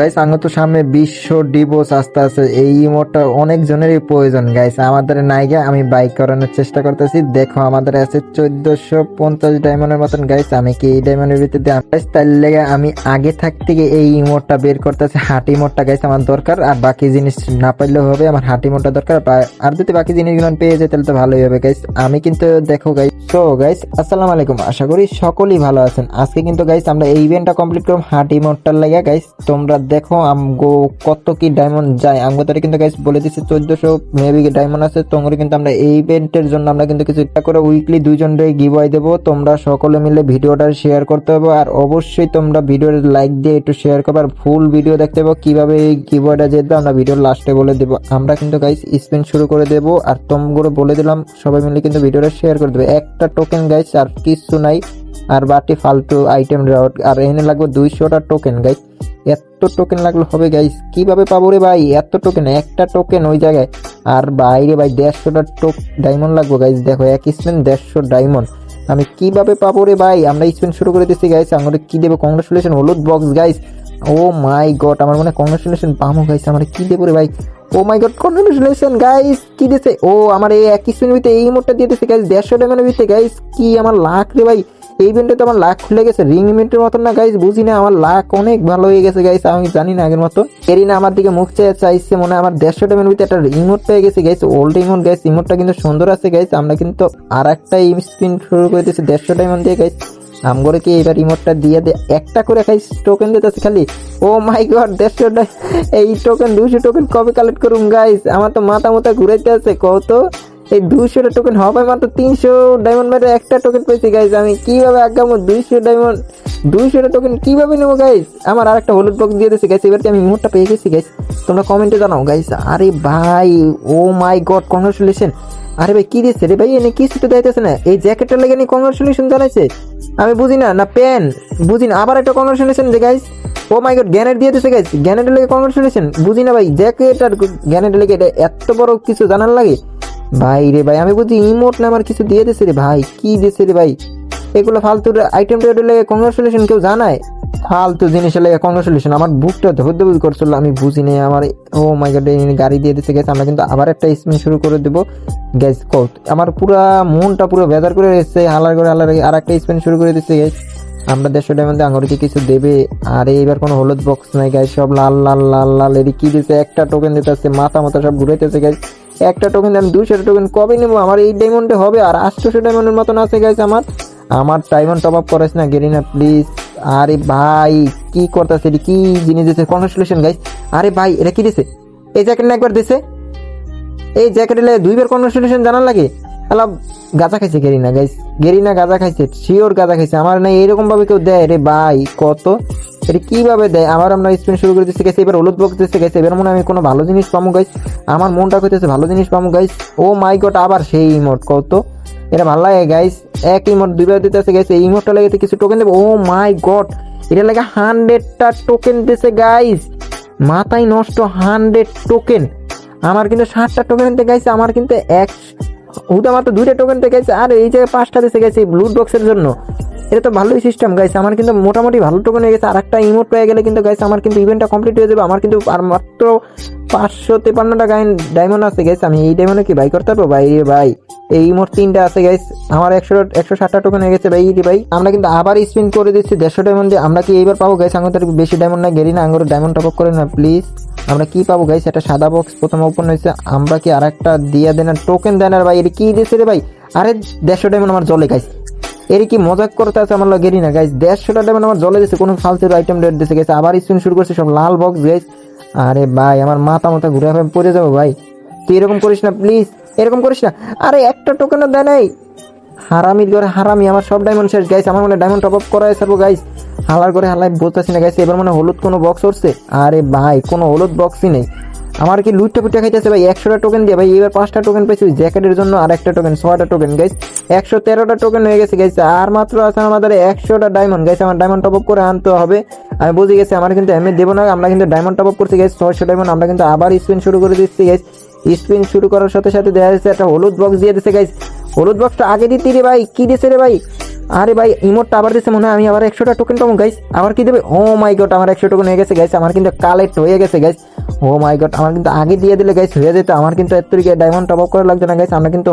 Guys আঙ্গ তো সামনে বিশ্ব ডিভোর্স আস্তে আছে এই ইমোটটা অনেক জনেরই প্রয়োজন গাইস আমাদের নাইগে আমি বাইক করানোর চেষ্টা করতেছি। দেখো, আমাদের আছে চোদ্দশো পঞ্চাশ ডায়মন্ডের মতন গাইস আমি কি এই ডায়মন্ডের ভিতরে গাইস তার লেগে আমি আগে থাকতে এই ইমোটটা বের করতেছি। হাঁটি মোটটা গাইস আমার দরকার। আর বাকি জিনিস না পাইলেও হবে, আমার হাঁটি মোটটা দরকার। আর যদি বাকি জিনিসগুলো পেয়ে যায় তাহলে তো ভালোই হবে গাইস আমি কিন্তু দেখো গাইস তো গাইস আসসালামু আলাইকুম। আশা করি সকলেই ভালো আছেন। আজকে কিন্তু গাইস আমরা এই ইভেন্টটা কমপ্লিট করব হাঁটি মোটটার লাগে গাইস তোমরা দেখো আমগো কত কি ডায়মন্ড যায়। আমগো তারা কিন্তু গাইস বলে দিছে চোদ্দশো মেবি ডায়মন্ড আছে। তোমরা কিন্তু আমরা এই ইভেন্টের জন্য আমরা কিন্তু কিছু একটা করে উইকলি দুইজন গিভওয়ে দেবো। তোমরা সকলে মিলে ভিডিওটা শেয়ার করতে হবে। আর অবশ্যই তোমরা ভিডিওর লাইক দিয়ে একটু শেয়ার করবে। আর ফুল ভিডিও দেখতে হবে কীভাবে এই গিভওয়েটা জিতবে। আমরা ভিডিওর লাস্টে বলে দেবো। আমরা কিন্তু গাইস স্পিন শুরু করে দেবো। আর তোমরা বলে দিলাম, সবাই মিলে কিন্তু ভিডিওটা শেয়ার করে দেবে। একটা টোকেন গাইস আর কিছু নাই। আর বাকি ফালতু আইটেম আর এনে লাগবে দুইশোটা টোকেন গাইস এত টোকেন লাগলে হবে গাইস কীভাবে পাবো রে ভাই? এত টোকেন একটা টোকেন ওই জায়গায়। আর বাইরে ভাই, দেড়শোটা টোক ডায়মন্ড লাগবো গাইস দেখো, এক স্পেন দেড়শো ডায়মন্ড আমি কীভাবে পাবো রে ভাই? আমরা স্পেন শুরু করে দিচ্ছি গাইস আমরা কি দেবো? কংগ্রেচুলেশন হলুদ box guys oh my god আমার মনে কংগ্রেচুলেশন পামো গাইস আমার কি দেবো রে ভাই? Oh my god congratulation guys কি দিছে? ও, আমার এই এক স্পিনের ভিতরে এই মোটটা দিয়ে দিছে গাইস দেড়শো ডায়মন্ডের ভিতরে গাইস কি আমার লাখ রে ভাই। এই ইভেন্টে তো আমার লাখ খুলে গেছে। রিং ইভেন্টের মতন না গাইস বুঝি না, আমার লাখ অনেক ভালো হয়ে গেছে গাইস আমি জানি না আগের মতো। এরিনা আমার দিকে মুখ চেয়ে চাইছে মনে আমার দেড়শো টাইমের ভিতরে একটা ইমোট পেয়ে গেছে গাইস ওল্ড ইমোট গাইস ইমোটটা কিন্তু সুন্দর আছে গাইস আমরা কিন্তু আর একটা স্পিন শুরু করে দিয়েছি দেড়শো ডায়মন্ড দিয়ে গাইস আমগরে কি এবার ইমোটটা দিয়ে দে একটা করে খাই টোকেন দিতেছে খালি। ও মাই গড দেড়শো এই টোকেন দুশো টোকেন কবে কালেক্ট করুন গাইস আমার তো মাথা মাথা ঘুরাইতে আছে কত এই দুইশোটা টোকেন হবে মাত্র তিনশো ডায়মন্ড মেরে একটা টোকেন পেয়েছি গাইজ আমি কীভাবে আগামো দুইশো ডায়মন্ড দুইশোটা টোকেন কীভাবে নেব গাইজ আমার আর একটা হলুদ বক্স দিয়ে দিয়েছে গাইজ এবার কি আমি মোটটা পেয়ে গেছি গাইজ তোমরা কমেন্টে জানাও গাইজ আরে ভাই ও মাই গড কংগ্রেচুলেশন আরে ভাই, কি দিচ্ছে রে ভাই? এনে কিছু তো দিতেছে না। এই জ্যাকেটটা লেগে নি কংগ্রেচুলেশন জানাইছে। আমি বুঝি না না পেন বুঝি না, আবার একটা কংগ্রেচুলেশন যে গাইজ ও মাই গড গ্যানেট দিয়ে দিছে গাইজ গ্যানেটের লেগে কংগ্রেচুলেশন বুঝি না ভাই, জ্যাকেট আর গ্যানেটের লেগে এটা এত বড় কিছু জানার লাগে? ভাই রে ভাই, আমি বলছি ইমোট না আমার কিছু দিয়ে দিছে রে ভাই, কি দিছে রে ভাই? এগুলো ফালতু আইটেম টেডে লেগে কংগ্রেচুলেশন কেউ জানায়? ফালতু জিনিসের লেগে কংগ্রেচুলেশন আমার বুকটা ধরতে বুঝ করছিল, আমি বুঝি নাই, আমার ও মাই গড গাড়ি দিয়ে দিতে গেছে আমরা কিন্তু আবার একটা স্পিন শুরু করে দেবো। গ্যাস কত আমার পুরা মনটা পুরো বেজার করে এসেছে, হালার করে হালার আর একটা স্পিন শুরু করে দিচ্ছে গ্যাস আমরা দেড়শো মধ্যে আঙুরকে কিছু দেবে, আর এইবার কোনো হলুদ বক্স নাই গাইস সব লাল লাল লাল লাল, এদিকে কি দিচ্ছে একটা টোকেন দিতে আসছে মাথা মাথা সব ঘুরাইতেছে গাইস একটা টোকেন আমি দুইশো টোকেন কবে নেব? আমার এই ডায়মন্ডে হবে আর আটশোশো ডায়মন্ডের মতন আছে গাইস আমার। আমার ডায়মন্ড টপ আপ করাইস না গেরিনা প্লিজ আরে ভাই, কি করতেছে এটি? কি জিনিস দিচ্ছে কনগ্রেচুলেশন গাইস আরে ভাই, এটা কি দিছে? এই জ্যাকেট না একবার দিছে। এই জ্যাকেটে দুইবার কনগ্রেচুলেশন জানার লাগে। আলা গাঁজা খাইছে গেরিনা গাইস গেরিনা গাঁজা খাইছে শিওর গাঁজা খাইছে। আমার না এরকম ভাবে কেউ দেয়। রে ভাই, কত? এটা কীভাবে দেয়? আবার আমরা স্পিন শুরু করে দিচ্ছি গেছে এবার হলুদ বক্স দিচ্ছে গেছে এবার মনে আমি কোনো ভালো জিনিস পাবো গাইস আমার মনটা কইতেছে ভালো জিনিস পাবো গাইস ও মাই গড আবার সেই ইমোট কত এটা ভালো লাগে গাইস এক ইমোট দুইবার দিতেছে গেছে এই ইমোটটা লেগে কিছু টোকেন দেবে। ও মাই গড এটা লাগে হান্ড্রেডটা টোকেন দিছে গাইস মাথায় নষ্ট হান্ড্রেড টোকেন আমার কিন্তু ষাটটা টোকেন দিতে গাইছে আমার কিন্তু এক হুদা মাত্র দুইটা টোকেন পেয়ে গেছে। আর এই যে পাঁচটা দেশে গেছে ব্লু বক্সের জন্য। এটা তো ভালোই সিস্টেম গাইছে আমার কিন্তু মোটামুটি ভালো টোকেন হয়ে গেছে। আর একটা ইমোট পেয়ে গেলে কিন্তু গাইছে আমার কিন্তু ইভেন্টটা কমপ্লিট হয়ে যাবে। আমার কিন্তু আর মাত্র পাঁচশো তেপান্নটা গাইন ডায়মন্ড আছে গেছে আমি এই ডায়মন্ডে কি বাই করতে পারব? ভাই ভাই, এই ইমোট তিনটা আছে গাইস আমার একশো একশো ষাটটা টোকেন হয়ে গেছে, ভাই, রে ভাই। আমরা কিন্তু আবার স্পিন করে দিচ্ছি দেড়শো ডায়মন্ডে আমরা কি এইবার পাবো গাইস আঙুর বেশি ডায়মন্ড না গেরি না আঙুর ডায়মন্ড টপ করে না প্লিজ আমরা কি পাবো গাইস একটা সাদা বক্স প্রথম ওপেন হয়েছে। আমরা কি আর একটা দিয়ে দেন টোকেন দেন আর ভাই, এটা কি দিয়েছে রে ভাই? আরে, দেড়শো ডায়মন্ড আমার জলে গাইস এর কি মজাক করতে আছে আমার গেরি না গাইস দেড়শোটা ডায়মন্ড আমার জলে দিচ্ছে কোনো ফালতু আইটেম রেট দিচ্ছে গেছে আবার স্পিন শুরু করছে, সব লাল বক্স গাইস আরে ভাই, আমার মাথা মাথা ঘুরে পড়ে যাব ভাই। তুই এরকম করিস না প্লিজ এরকম করিস না। আরে একটা টোকেনও দেয় নাই। হারামির ঘরে হারামি, আমার সব ডায়মন্ড শেষ গাইস আমার মনে ডায়মন্ড টপ আপ করাই সারবো গাইস হালার করে হালাই বলতেছি না গাইস এবার মনে হলুদ কোনো বক্স উঠছে? আরে ভাই, কোনো হলুদ বক্সই নেই। আমার কি লুটটা ফুটটা খাইতেছে ভাই? একশোটা টোকেন দিয়ে, ভাই, এবার পাঁচটা টোকেন পেয়েছি জ্যাকেটের জন্য আর একটা টোকেন ছয়টা টোকেন গাইস একশো তেরোটা টোকেন হয়ে গেছে গাইস আর মাত্র আছে আমাদের একশোটা ডায়মন্ড গাইস আমার ডায়মন্ড টপ আপ করে আনতে হবে। আমি বুঝে গেছি আমার কিন্তু এমএ দেবো না, আমরা কিন্তু ডায়মন্ড টপ আপ করছি গেছি ছয়শো ডায়মন্ড আমরা কিন্তু আবার স্পিন শুরু করে দিচ্ছি গেছি স্পিন শুরু করার সাথে সাথে দেখা যাচ্ছে একটা হলুদ বক্স দিয়ে দিচ্ছে গাইস হলুদ বক্সটা আগে দিতে রে ভাই, কী দিছে রে ভাই? আরে ভাই ইমোটটা আবার দিছে, মনে হয় আমি আবার একশোটা টোকেন পাবো গাইস আবার কি দেবে? ও মাই গড আমার একশো টোকেন হয়ে গেছে গাইস আমার কিন্তু কালেক্ট হয়ে গেছে গাইস ও মাই গড আমার কিন্তু আগে দিয়ে দিলে গাইস হয়ে যেত। আমার কিন্তু এত ডায়মন্ড টপ আপ করা লাগছে না গাইস আমরা কিন্তু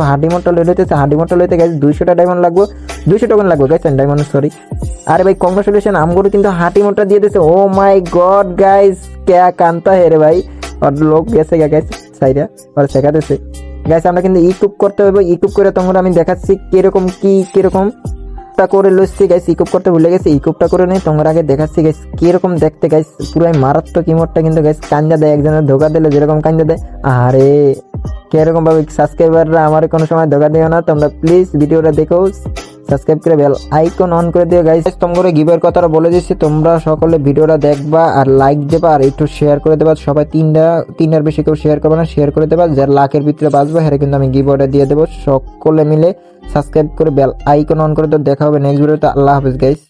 লয়ে লইতেছে হার্ডি মোটটা লইতে গাইস দুইশোটা ডায়মন্ড লাগবে। দুইশো টোকেন লাগবে গাইস ডায়মন্ড সরি আরে ভাই কংগ্রেচুলেশন আমগুলো কিন্তু হাঁটি মোটটা দিয়ে দিছে। ও মাই গড গাইস ক্যা কান্তা হে রে ভাই। আর লোক গেছে গা গাইস সাইরা। আর শেখাতেছে। গাইস আমরা কিন্তু ইকুপ করতে হবে। ইকুপ করে তোমরা আমি দেখাচ্ছি কীরকম, কি কীরকম। টা করে লইছি গাইস ইকুপ করতে ভুলে গেছি, ইকুপটা করে নেই, তোমরা আগে দেখাচ্ছি গাইস কীরকম দেখতে গাইস পুরাই মারাত্মক ইমোটটা কিন্তু গাইস কাঞ্জা দেয়, একজনের ধোকা দিলে যেরকম কাঞ্জা দেয়। আরে কীরকম ভাবে সাবস্ক্রাইবাররা আমার কোনো সময় ধোকা দিও না, তোমরা প্লিজ ভিডিওটা দেখো। সাবস্ক্রাইব করে বেল আইকন অন করে দিও গাইস তোমরা গিভের কথাটা বলে দিচ্ছি, তোমরা সকলে ভিডিওটা দেখবা আর লাইক দেবা আর একটু শেয়ার করে দেবা। সবাই তিনটা, তিনটার বেশি কেউ শেয়ার করবে না শেয়ার করে দেবা। যার লাখের ভিতরে বাঁচবে হ্যাঁ কিন্তু আমি গিভ দিয়ে দেবো। সকলে মিলে সাবস্ক্রাইব করে বেল আইকন অন করে তো দেখা হবে নেক্সট ভিডিওতে আল্লাহ হাফিজ গাইস